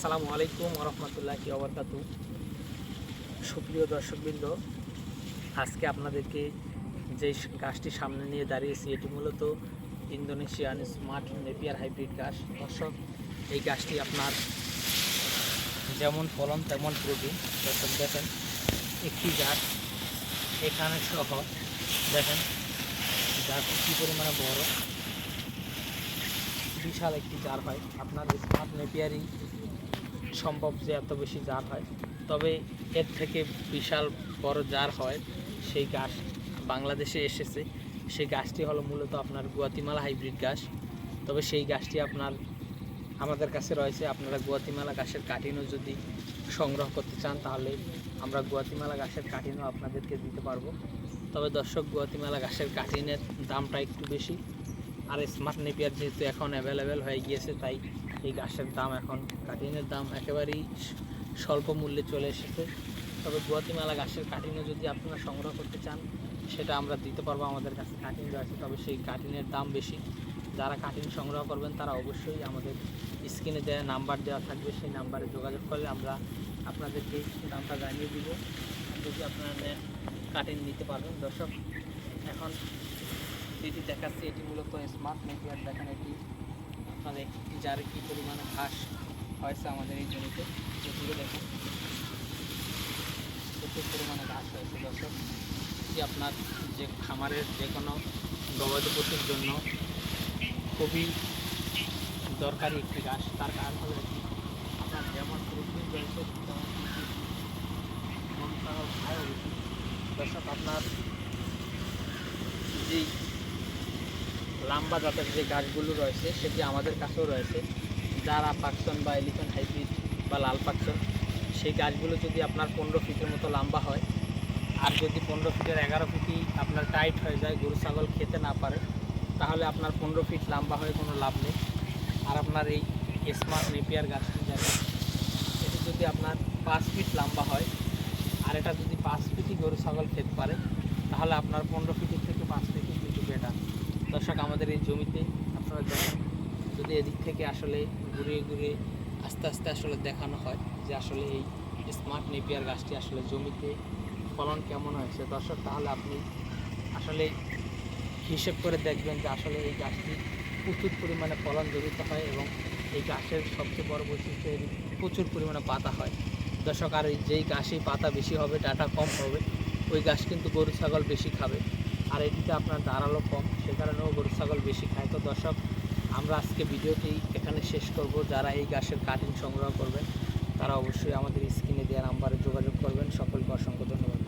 আসসালামু আলাইকুম রহমতুল্লাহ কি অবরকাতু সুপ্রিয় দর্শকবৃন্দ, আজকে আপনাদেরকে যে গাছটি সামনে নিয়ে দাঁড়িয়েছি, এটি মূলত ইন্দোনেশিয়ান স্মার্ট নেপিয়ার হাইব্রিড গাছ। দর্শক, এই গাছটি আপনার যেমন ফলন তেমন প্রোটিন। দর্শক, দেখেন, একটি গাছ এখানে সহ, দেখেন গাছ কী পরিমাণে বড়? বিশাল একটি জার হয়। আপনার স্মার্ট নেপিয়ারই সম্ভব যে এত বেশি জার হয়। তবে এর থেকে বিশাল বড় জার হয় সেই গাছ বাংলাদেশে এসেছে। সেই গাছটি হলো মূলত আপনার গুয়াতিমালা হাইব্রিড গাছ। তবে সেই গাছটি আপনার, আমাদের কাছে রয়েছে। আপনারা গুয়াতিমালা গাছের কাটিনও যদি সংগ্রহ করতে চান, তাহলে আমরা গুয়াতিমালা গাছের কাটিনও আপনাদেরকে দিতে পারব। তবে দর্শক, গুয়াতিমালা গাছের কাটিনের দামটা একটু বেশি। আর স্মার্ট নেপিয়ার যেহেতু এখন অ্যাভেলেবেল হয়ে গিয়েছে, তাই এই গাছের দাম এখন কাটিনের দাম একেবারেই স্বল্প মূল্যে চলে এসেছে। তবে গুয়াতিমালা গাছের কাটিনও যদি আপনারা সংগ্রহ করতে চান, সেটা আমরা দিতে পারব আমাদের কাছে কাটিন রয়েছে, তবে সেই কাটিনের দাম বেশি। যারা কাটিন সংগ্রহ করবেন, তারা অবশ্যই আমাদের স্ক্রিনে দেওয়া নাম্বার দেওয়া থাকবে, সেই নাম্বারে যোগাযোগ করলে আমরা আপনাদেরকে দামটা জানিয়ে দিব। যদি আপনারা নেন কাটিন নিতে পারবেন। দর্শক, এখন যেটি দেখাচ্ছে, এটি মূলত স্মার্ট নেটওয়ার্ক দেখেন এটি। আপনাদের যার কী পরিমাণে ঘাস হয়েছে আমাদের এই জমিতে সেটিকে দেখেন। প্রচুর পরিমাণে ঘাস হয়েছে, দর্শক। এটি আপনার যে খামারের যে কোনো গবাদি পশুর জন্য খুবই দরকারি একটি ঘাস। তার কারণ হলো আপনার যেমন খায়ও বেশি দর্শক, আপনার যেই লাম্বা জাতের যে গাছগুলো রয়েছে, সেটি আমাদের কাছেও রয়েছে। যারা পাকসন বা এলিফেন হাইব্রিড বা লাল পাকসন, সেই গাছগুলো যদি আপনার পনেরো ফিটের মতো লম্বা হয়, আর যদি পনেরো ফিটের এগারো ফিটই আপনার টাইট হয়ে যায়, গরু, ছাগল খেতে না পারে, তাহলে আপনার পনেরো ফিট লম্বা হয়ে কোনো লাভ নেই। আর আপনার এই স্মার্ট নেপিয়ার গাছটি যাবে এটি যদি আপনার পাঁচ ফিট লম্বা হয়, আর এটা যদি পাঁচ ফিটই গরু, ছাগল খেতে পারে, তাহলে আপনার পনেরো ফিটের থেকে পাঁচ ফিটই কিন্তু বেটার। দর্শক, আমাদের এই জমিতে আপনারা দেখেন, যদি এদিক থেকে আসলে ঘুরিয়ে ঘুরিয়ে আস্তে আস্তে আসলে দেখানো হয় যে আসলে এই স্মার্ট নেপিয়ার গাছটি আসলে জমিতে ফলন কেমন হয়েছে। দর্শক, তাহলে আপনি আসলে হিসেব করে দেখবেন যে আসলে এই গাছটি প্রচুর পরিমাণে ফলন জড়িত হয় এবং এই গাছের সবচেয়ে বড় বৈশিষ্ট্য প্রচুর পরিমাণে পাতা হয়। দর্শক, আর যেই গাছে পাতা বেশি হবে, ডাটা কম হবে, ওই গাছ কিন্তু গরু, ছাগল বেশি খাবে। আর এটিতে আপনার দাঁড়াল কম ছাগল বেশি খায়। তো দর্শক, আমরা আজকে ভিডিওটি এখানে শেষ করব। যারা এই গাছের কাটিং সংগ্রহ করবেন, তারা অবশ্যই আমাদের স্ক্রিনে দেওয়া নাম্বারে যোগাযোগ করবেন। সকলকে অসংখ্য ধন্যবাদ।